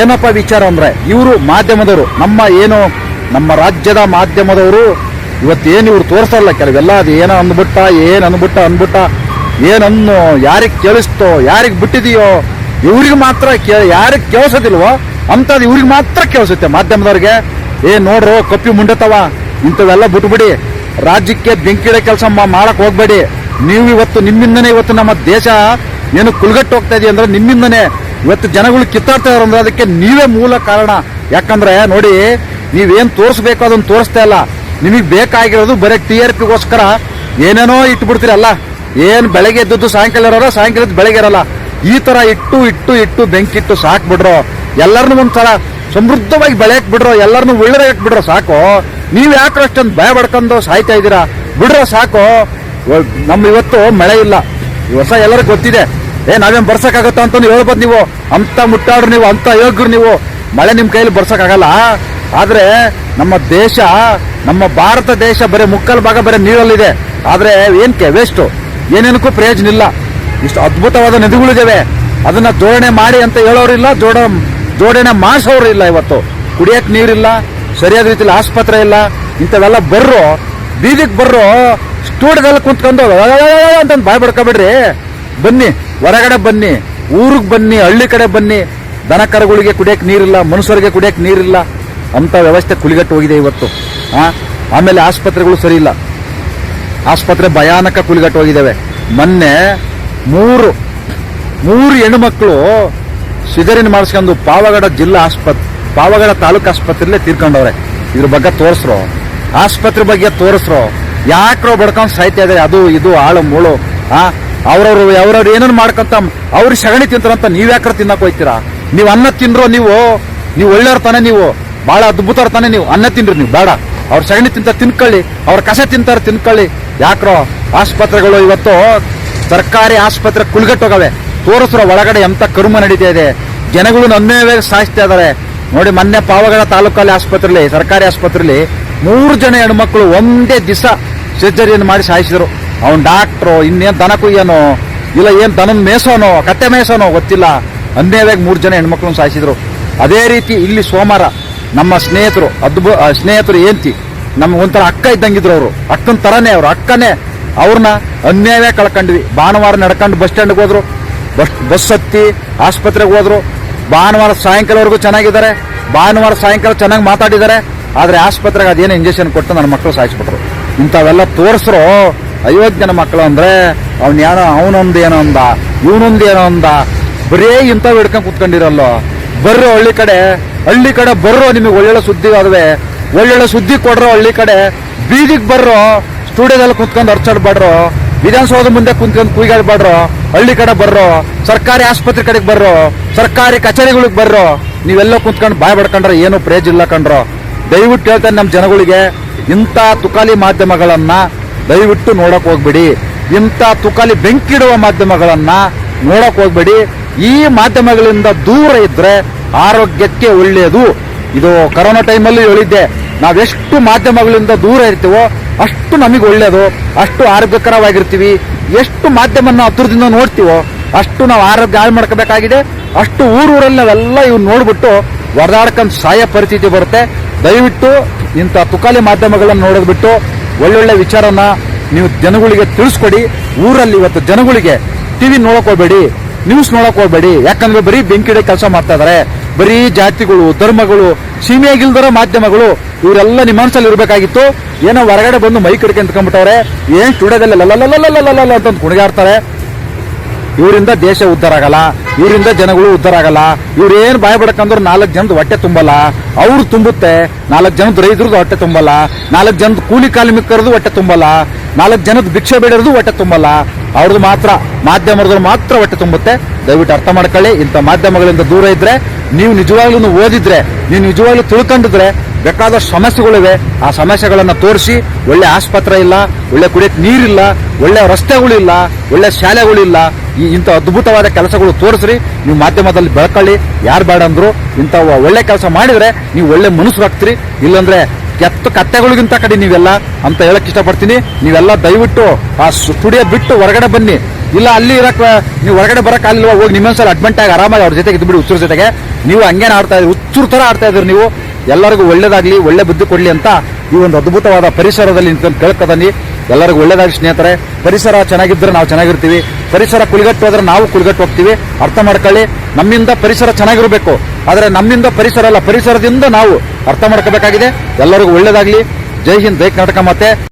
ಏನಪ್ಪ ವಿಚಾರ ಅಂದ್ರೆ, ಇವರು ಮಾಧ್ಯಮದವರು, ನಮ್ಮ ಏನು, ನಮ್ಮ ರಾಜ್ಯದ ಮಾಧ್ಯಮದವರು, ಇವತ್ತೇನು ಇವ್ರು ತೋರಿಸಲ್ಲ ಕೆಲವೆಲ್ಲ ಅದು ಏನೋ ಅಂದ್ಬಿಟ್ಟ, ಏನು ಅಂದ್ಬಿಟ್ಟ ಅಂದ್ಬಿಟ್ಟ, ಏನನ್ನು ಯಾರಿಗೆ ಕೇಳಿಸ್ತೋ, ಯಾರಿಗೆ ಬಿಟ್ಟಿದೆಯೋ, ಇವ್ರಿಗೆ ಮಾತ್ರ ಕೇ ಯಾರಿಗೆ ಕೇಳಿಸೋದಿಲ್ವೋ ಅಂಥದ್ದು ಇವ್ರಿಗೆ ಮಾತ್ರ ಕೇಳಿಸುತ್ತೆ ಮಾಧ್ಯಮದವ್ರಿಗೆ. ಏ ನೋಡ್ರೋ, ಕಪ್ಪಿ ಮುಂಡತವ, ಇಂಥವೆಲ್ಲ ಬಿಟ್ಬಿಡಿ, ರಾಜ್ಯಕ್ಕೆ ಬೆಂಕಿಡ ಕೆಲಸ ಮಾಡಕ್ಕೆ ಹೋಗ್ಬೇಡಿ. ನೀವು ಇವತ್ತು ನಿಮ್ಮಿಂದನೇ ಇವತ್ತು ನಮ್ಮ ದೇಶ ಏನು ಕುಲ್ಗಟ್ಟು ಹೋಗ್ತಾ ಇದೆಯಾ ಅಂದ್ರೆ ನಿಮ್ಮಿಂದನೇ. ಇವತ್ತು ಜನಗಳು ಕಿತ್ತಾಡ್ತಾ ಅಂದ್ರೆ ಅದಕ್ಕೆ ನೀವೇ ಮೂಲ ಕಾರಣ. ಯಾಕಂದ್ರೆ ನೋಡಿ, ನೀವೇನು ತೋರಿಸ್ಬೇಕು ಅದನ್ನ ತೋರಿಸ್ತಾ ಇಲ್ಲ. ನಿಮಗೆ ಬೇಕಾಗಿರೋದು ಬರೀ ಟಿ ಆರ್ ಪಿಗೋಸ್ಕರ ಏನೇನೋ ಇಟ್ಬಿಡ್ತೀರಲ್ಲ. ಏನು ಬೆಳಗ್ಗೆ ಎದ್ದದ್ದು ಸಾಯಂಕಾಲ ಇರೋಲ್ಲ ಸಾಯಂಕಾಲ ಬೆಳಗ್ಗೆ ಇರಲ್ಲ. ಈ ತರ ಇಟ್ಟು ಇಟ್ಟು ಇಟ್ಟು ಬೆಂಕಿ ಇಟ್ಟು ಸಾಕ್ ಬಿಡ್ರೋ ಎಲ್ಲರನ್ನೂ ಒಂಥರ ಸಮೃದ್ಧವಾಗಿ ಬೆಳೆಯಕ್ ಬಿಡ್ರೋ ಎಲ್ಲರನ್ನೂ ಒಳ್ಳೆದಾಗಕ್ ಬಿಡ್ರೋ ಸಾಕು. ನೀವು ಯಾಕೆ ಅಷ್ಟೊಂದು ಭಯ ಪಡ್ಕೊಂಡು ಸಾಯ್ತಾ ಇದ್ದೀರಾ? ಬಿಡ್ರೋ ಸಾಕು. ನಮ್ಮ ಇವತ್ತು ಮಳೆ ಇಲ್ಲ. ಈ ಹೊಸ ಎಲ್ಲರಿಗೂ ಗೊತ್ತಿದೆ. ಏ, ನಾವೇನ್ ಬರ್ಸಕ್ಕಾಗತ್ತ ಅಂತ ಹೇಳ್ಬೋದು ನೀವು. ಅಂತ ಮುಟ್ಟಾಡ್ರು ನೀವು ಅಂತ ಯೋಗ್ರು ನೀವು. ಮಳೆ ನಿಮ್ಮ ಕೈಯಲ್ಲಿ ಬರ್ಸಕ್ಕಾಗಲ್ಲ. ಆದರೆ ನಮ್ಮ ದೇಶ, ನಮ್ಮ ಭಾರತ ದೇಶ ಬರೀ ಮುಕ್ಕಲ್ ಭಾಗ ಬರೀ ನೀರಲ್ಲಿದೆ. ಆದರೆ ಏನಕ್ಕೆ ವೇಸ್ಟು ಏನೇನಕ್ಕೂ ಪ್ರಯೋಜನ ಇಲ್ಲ. ಇಷ್ಟು ಅದ್ಭುತವಾದ ನದಿಗಳಿದ್ದಾವೆ ಅದನ್ನ ಜೋಡಣೆ ಮಾಡಿ ಅಂತ ಹೇಳೋರಿಲ್ಲ ಜೋಡ, ಜೋಡಣೆ ಮಾಡಿಸೋರು ಇಲ್ಲ ಇವತ್ತು. ಕುಡಿಯಕ್ ನೀರಿಲ್ಲ, ಸರಿಯಾದ ರೀತಿಯಲ್ಲಿ ಆಸ್ಪತ್ರೆ ಇಲ್ಲ, ಇಂಥವೆಲ್ಲ ಬರ್ರು, ಬೀದಿಗೆ ಬರ್ರು ಸ್ಟೂಡಿಯೋದಲ್ಲಿ ಕುಂತ್ಕೊಂಡು ಅಂತ ಬಾಯ್ ಬಡ್ಕೊಬೇಡ್ರಿ ಬನ್ನಿ, ಹೊರಗಡೆ ಬನ್ನಿ, ಊರಿಗೆ ಬನ್ನಿ, ಹಳ್ಳಿ ಕಡೆ ಬನ್ನಿ. ದನ ಕರುಗಳಿಗೆ ಕುಡಿಯೋಕೆ ನೀರಿಲ್ಲ, ಮನುಷ್ಯರಿಗೆ ಕುಡಿಯೋಕೆ ನೀರಿಲ್ಲ. ಅಂಥ ವ್ಯವಸ್ಥೆ ಕುಲಿಗಟ್ಟು ಹೋಗಿದೆ ಇವತ್ತು. ಹಾಂ ಆಮೇಲೆ ಆಸ್ಪತ್ರೆಗಳು ಸರಿ ಇಲ್ಲ. ಆಸ್ಪತ್ರೆ ಭಯಾನಕ ಕುಲಿಗಟ್ಟು ಹೋಗಿದ್ದಾವೆ ಮೊನ್ನೆ ಮೂರು ಮೂರು ಹೆಣ್ಣುಮಕ್ಕಳು ಸಿಗರಿನ ಮಾಡಿಸ್ಕೊಂಡು ಪಾವಗಡ ಜಿಲ್ಲಾ ಆಸ್ಪತ್ರೆ ಪಾವಗಡ ತಾಲೂಕು ಆಸ್ಪತ್ರೆಯಲ್ಲೇ ತೀರ್ಕೊಂಡವ್ರೆ. ಇದ್ರ ಬಗ್ಗೆ ತೋರಿಸ್ರು. ಆಸ್ಪತ್ರೆ ಬಗ್ಗೆ ತೋರಿಸ್ರು. ಯಾಕ್ರೋ ಬಡ್ಕೊಂಡು ಸಾಯ್ತಾ ಇದ್ದಾರೆ ಅದು, ಇದು, ಆಳು, ಮೂಳು. ಆ? ಅವ್ರವ್ರು ಅವ್ರವ್ರು ಏನೇನು ಮಾಡ್ಕೊಂತ ಅವ್ರು ಸಗಣಿ ತಿಂತಾರಂತ ನೀವು ಯಾಕ್ರ ತಿನ್ನಕ್ ಹೋಯ್ತೀರಾ ನೀವು ಅನ್ನ ತಿನ್ರೋ ನೀವು ನೀವು ಒಳ್ಳೆಯವ್ರ ತಾನೆ ನೀವು ಬಹಳ ಅದ್ಭುತವ್ರ ತಾನೆ ನೀವು, ಅನ್ನ ತಿನ್ರಿ ನೀವು, ಬೇಡ. ಅವ್ರ ಸಗಣಿ ತಿಂತ ತಿನ್ಕೊಳ್ಳಿ, ಅವ್ರ ಕಸ ತಿಂತಾರೆ ತಿನ್ಕೊಳ್ಳಿ. ಯಾಕ್ರೋ ಆಸ್ಪತ್ರೆಗಳು ಇವತ್ತು ಸರ್ಕಾರಿ ಆಸ್ಪತ್ರೆ ಕುಲ್ಗಟ್ಟೋಗವೆ ತೋರಿಸ್ರ ಒಳಗಡೆ ಎಂತ ಕರ್ಮ ನಡೀತಾ ಇದೆ. ಜನಗಳು ನನ್ನೇ ಸಾಯಿಸ್ತಾ ಇದ್ದಾರೆ ನೋಡಿ, ಮೊನ್ನೆ ಪಾವಗಡ ತಾಲೂಕಲ್ಲಿ ಆಸ್ಪತ್ರೆಯಲ್ಲಿ ಸರ್ಕಾರಿ ಆಸ್ಪತ್ರೆಯಲ್ಲಿ ಮೂರು ಜನ ಹೆಣ್ಮಕ್ಳು ಒಂದೇ ದಿವಸ ಸರ್ಜರಿಯನ್ನು ಮಾಡಿ ಸಾಯಿಸಿದ್ರು. ಅವನ್ ಡಾಕ್ಟ್ರು ಇನ್ನೇನು ದನ ಕುಯ್ಯನೋ, ಇಲ್ಲ ಏನು ದನನ ಮೇಸೋನೋ ಕತ್ತೆ ಮೇಸೋನೋ ಗೊತ್ತಿಲ್ಲ. ಅನ್ಯಾಯವಾಗಿ ಮೂರು ಜನ ಹೆಣ್ಮಕ್ಳನ್ನ ಸಾಯಿಸಿದ್ರು. ಅದೇ ರೀತಿ ಇಲ್ಲಿ ಸೋಮವಾರ ನಮ್ಮ ಸ್ನೇಹಿತರು, ಅದ್ಭು ಸ್ನೇಹಿತರು ಏಂತಿ, ನಮ್ಗೆ ಒಂಥರ ಅಕ್ಕ ಇದ್ದಂಗಿದ್ರು ಅವರು. ಅಕ್ಕನ ತರನೇ ಅವರು, ಅಕ್ಕನೇ. ಅವ್ರನ್ನ ಅನ್ಯಾಯವೇ ಕಳ್ಕೊಂಡ್ವಿ. ಭಾನುವಾರ ನಡ್ಕೊಂಡು ಬಸ್ ಸ್ಟ್ಯಾಂಡ್ಗೆ ಹೋದ್ರು. ಬಸ್ ಬಸ್ ಹತ್ತಿ ಆಸ್ಪತ್ರೆಗೆ ಹೋದ್ರು. ಭಾನುವಾರ ಸಾಯಂಕಾಲವರೆಗೂ ಚೆನ್ನಾಗಿದ್ದಾರೆ. ಭಾನುವಾರ ಸಾಯಂಕಾಲ ಚೆನ್ನಾಗಿ ಮಾತಾಡಿದ್ದಾರೆ. ಆದರೆ ಆಸ್ಪತ್ರೆಗೆ ಅದೇನು ಇಂಜೆಕ್ಷನ್ ಕೊಟ್ಟು ನನ್ನ ಮಕ್ಕಳು ಸಾಯಿಸ್ಬಿಟ್ರು. ಇಂಥವೆಲ್ಲ ತೋರಿಸ್ರು ಅಯೋಗ್ಯನ ಮಕ್ಕಳು ಅಂದ್ರೆ ಅವ್ನ ಏನೋ ಅವನೊಂದು ಏನೋ ಅಂದ, ಇವನೊಂದು ಏನೋ ಅಂದ. ಬರೀ ಇಂಥವು ಹಿಡ್ಕೊಂಡು ಕುತ್ಕೊಂಡಿರಲ್ಲೋ ಬರ್ರೋ ಹಳ್ಳಿ ಕಡೆ ಹಳ್ಳಿ ಕಡೆ ಬರ್ರೋ ನಿಮಗೆ ಒಳ್ಳೊಳ್ಳೆ ಸುದ್ದಿ ಆದವೆ. ಒಳ್ಳೊಳ್ಳೆ ಸುದ್ದಿ ಕೊಡ್ರೋ ಹಳ್ಳಿ ಕಡೆ. ಬೀದಿಗೆ ಬರ್ರೋ, ಸ್ಟುಡಿಯೋದಲ್ಲಿ ಕುತ್ಕೊಂಡು ಅರ್ಚಾಡ್ಬಾಡ್ರೋ ವಿಧಾನಸೌಧ ಮುಂದೆ ಕುಂತ್ಕೊಂಡು ಕುಯ್ಗಾಡ್ಬಾಡ್ರೋ ಹಳ್ಳಿ ಕಡೆ ಬರ್ರೋ, ಸರ್ಕಾರಿ ಆಸ್ಪತ್ರೆ ಕಡೆಗೆ ಬರ್ರೋ, ಸರ್ಕಾರಿ ಕಚೇರಿಗಳಿಗೆ ಬರ್ರೋ, ನೀವೆಲ್ಲ ಕುಂತ್ಕೊಂಡು ಬಾಯ್ ಬಡ್ಕೊಂಡ್ರೆ ಏನು ಪ್ರೇಜ್ ಇಲ್ಲ ಕಂಡ್ರೋ ದಯವಿಟ್ಟು ಹೇಳ್ತಾರೆ ನಮ್ಮ ಜನಗಳಿಗೆ, ಇಂಥ ತುಕಾಲಿ ಮಾಧ್ಯಮಗಳನ್ನ ದಯವಿಟ್ಟು ನೋಡಕ್ ಹೋಗ್ಬೇಡಿ. ಇಂಥ ತುಕಾಲಿ ಬೆಂಕಿಡುವ ಮಾಧ್ಯಮಗಳನ್ನು ನೋಡಕ್ ಹೋಗ್ಬೇಡಿ. ಈ ಮಾಧ್ಯಮಗಳಿಂದ ದೂರ ಇದ್ದರೆ ಆರೋಗ್ಯಕ್ಕೆ ಒಳ್ಳೆಯದು. ಇದು ಕರೋನಾ ಟೈಮಲ್ಲಿ ಹೇಳಿದ್ದೆ. ನಾವೆಷ್ಟು ಮಾಧ್ಯಮಗಳಿಂದ ದೂರ ಇರ್ತೀವೋ ಅಷ್ಟು ನಮಗೆ ಒಳ್ಳೆಯದು. ಅಷ್ಟು ಆರೋಗ್ಯಕರವಾಗಿರ್ತೀವಿ. ಎಷ್ಟು ಮಾಧ್ಯಮನ ಹತ್ತಿರದಿಂದ ನೋಡ್ತೀವೋ ಅಷ್ಟು ನಾವು ಆರೋಗ್ಯ ಹಾಳು ಮಾಡ್ಕೋಬೇಕಾಗಿದೆ. ಅಷ್ಟು ಊರೂರಲ್ಲಿ ನಾವೆಲ್ಲ ಇವ್ ನೋಡ್ಬಿಟ್ಟು ಹೊಡೆದಾಡ್ಕೊಂಡು ಸಾಯೋ ಪರಿಸ್ಥಿತಿ ಬರುತ್ತೆ. ದಯವಿಟ್ಟು ಇಂಥ ತುಕಾಲಿ ಮಾಧ್ಯಮಗಳನ್ನು ನೋಡೋದು ಬಿಟ್ಟು ಒಳ್ಳೊಳ್ಳೆ ವಿಚಾರನ ನೀವು ಜನಗಳಿಗೆ ತಿಳಿಸ್ಕೊಡಿ. ಊರಲ್ಲಿ ಇವತ್ತು ಜನಗಳಿಗೆ ಟಿವಿ ನೋಡಕ್ ಹೋಗ್ಬೇಡಿ ನ್ಯೂಸ್ ನೋಡಕ್ ಹೋಗ್ಬೇಡಿ ಯಾಕಂದ್ರೆ ಬರೀ ಬೆಂಕಿಡೆ ಕೆಲಸ ಮಾಡ್ತಾ ಇದಾರೆ. ಬರೀ ಜಾತಿಗಳು, ಧರ್ಮಗಳು ಸೀಮೆಯಾಗಿಲ್ದರೋ ಮಾಧ್ಯಮಗಳು, ಇವರೆಲ್ಲ ನಿಮ್ಮ ಮನಸ್ಸಲ್ಲಿ ಇರಬೇಕಾಗಿತ್ತು. ಏನೋ ಹೊರಗಡೆ ಬಂದು ಮೈ ಕಡಿಕೆ ಅಂತ ಕಂಬಿಟ್ಟವ್ರೆ ಏನ್ ಸ್ಟುಡಿಯೋದಲ್ಲಿ ಲಲ್ಲ ಅಂತ ಕುಣಿಗಾಡ್ತಾರೆ ಇವರಿಂದ ದೇಶ ಉದ್ಧಾರ ಆಗಲ್ಲ, ಇವರಿಂದ ಜನಗಳು ಉದ್ಧಾರ ಆಗಲ್ಲ ಇವ್ರು ಏನ್ ನಾಲ್ಕು ಜನದ ಹೊಟ್ಟೆ ತುಂಬಲ್ಲ, ಅವ್ರು ತುಂಬುತ್ತೆ, ನಾಲ್ಕು ಜನದ ರೈತರದ್ದು ಹೊಟ್ಟೆ ತುಂಬಲ್ಲ, ನಾಲ್ಕು ಜನದ ಕೂಲಿ ಕಾರ್ಮಿಕರದು ಹೊಟ್ಟೆ ತುಂಬಲ್ಲ, ನಾಲ್ಕು ಜನದ ಭಿಕ್ಷೆ ಬೇಡರದು ಹೊಟ್ಟೆ ತುಂಬಲ್ಲ ಅವ್ರದ್ದು ಮಾತ್ರ, ಮಾಧ್ಯಮದವ್ರು ಮಾತ್ರ ಹೊಟ್ಟೆ ತುಂಬುತ್ತೆ. ದಯವಿಟ್ಟು ಅರ್ಥ ಮಾಡ್ಕೊಳ್ಳಿ, ಇಂಥ ಮಾಧ್ಯಮಗಳಿಂದ ದೂರ ಇದ್ರೆ, ನೀವು ನಿಜವಾಗ್ಲೂ ಓದಿದ್ರೆ, ನೀವು ನಿಜವಾಗ್ಲೂ ತಿಳ್ಕೊಂಡಿದ್ರೆ ಬೇಕಾದಷ್ಟು ಸಮಸ್ಯೆಗಳಿವೆ, ಆ ಸಮಸ್ಯೆಗಳನ್ನು ತೋರಿಸಿ, ಒಳ್ಳೆ ಆಸ್ಪತ್ರೆ ಇಲ್ಲ, ಒಳ್ಳೆ ಕುಡಿಯಕ್ಕೆ ನೀರಿಲ್ಲ, ಒಳ್ಳೆ ರಸ್ತೆಗಳಿಲ್ಲ ಒಳ್ಳೆ ಶಾಲೆಗಳಿಲ್ಲ ಈ ಇಂಥ ಅದ್ಭುತವಾದ ಕೆಲಸಗಳು ತೋರಿಸ್ರಿ, ನೀವು ಮಾಧ್ಯಮದಲ್ಲಿ ಬೆಳ್ಕೊಳ್ಳಿ, ಯಾರು ಬೇಡ ಅಂದ್ರು ಇಂಥ ಒಳ್ಳೆ ಕೆಲಸ ಮಾಡಿದ್ರೆ ನೀವು ಒಳ್ಳೆ ಮನುಷ್ಯರಾಗ್ತೀರಿ ಇಲ್ಲಾಂದರೆ ಕೆತ್ತ ಕತ್ತೆಗಳಿಗಿಂತ ಕಡೆ ನೀವೆಲ್ಲ ಅಂತ ಹೇಳಕ್ ಇಷ್ಟಪಡ್ತೀನಿ. ನೀವೆಲ್ಲ ದಯವಿಟ್ಟು ಆ ಸ್ಟುಡಿಯೋ ಬಿಟ್ಟು ಹೊರಗಡೆ ಬನ್ನಿ. ಇಲ್ಲ, ಅಲ್ಲಿ ಇರಕ್, ನೀವು ಹೊರಗಡೆ ಬರಕ್ ಅಲ್ಲಿಲ್ವಾ ಹೋಗಿ ನಿಮ್ಮೊಂದ್ಸಲ ಅಡ್ಮೆಂಟ್ ಆಗಿ ಆರಾಮಾಗಿ ಅವ್ರ ಜೊತೆಗೆ ಇದ್ಬಿಡಿ ಹುಚ್ಚರ ಜೊತೆಗೆ. ನೀವು ಹಂಗೇನ ಆಡ್ತಾ ಇದ್ರಿ ಉಚ್ಚರ ತರ ಆಡ್ತಾ ಇದ್ರಿ ನೀವು. ಎಲ್ಲರಿಗೂ ಒಳ್ಳೇದಾಗಲಿ, ಒಳ್ಳೆ ಬುದ್ಧಿ ಕೊಡಲಿ ಅಂತ ಈ ಒಂದು ಅದ್ಭುತವಾದ ಪರಿಸರದಲ್ಲಿ ನಿಂತ್ಕೊಂಡು ಕೇಳ್ಕದನಿ ಎಲ್ಲರಿಗೂ ಒಳ್ಳೇದಾಗಿ ಸ್ನೇಹಿತರೆ. ಪರಿಸರ ಚೆನ್ನಾಗಿದ್ದರೆ ನಾವು ಚೆನ್ನಾಗಿರ್ತೀವಿ. ಪರಿಸರ ಕುಳಿಗಟ್ಟು ಹೋದ್ರೆ ನಾವು ಕುಳಿಗಟ್ಟು ಹೋಗ್ತೀವಿ. ಅರ್ಥ ಮಾಡ್ಕೊಳ್ಳಿ. ನಮ್ಮಿಂದ ಪರಿಸರ ಚೆನ್ನಾಗಿರಬೇಕು. ಆದರೆ ನಮ್ಮಿಂದ ಪರಿಸರ ಅಲ್ಲ, ಪರಿಸರದಿಂದ ನಾವು ಅರ್ಥ ಮಾಡ್ಕೋಬೇಕಾಗಿದೆ. ಎಲ್ಲರಿಗೂ ಒಳ್ಳೇದಾಗಲಿ. ಜೈ ಹಿಂದ್, ಜೈ ಕರ್ನಾಟಕ ಮತ್ತೆ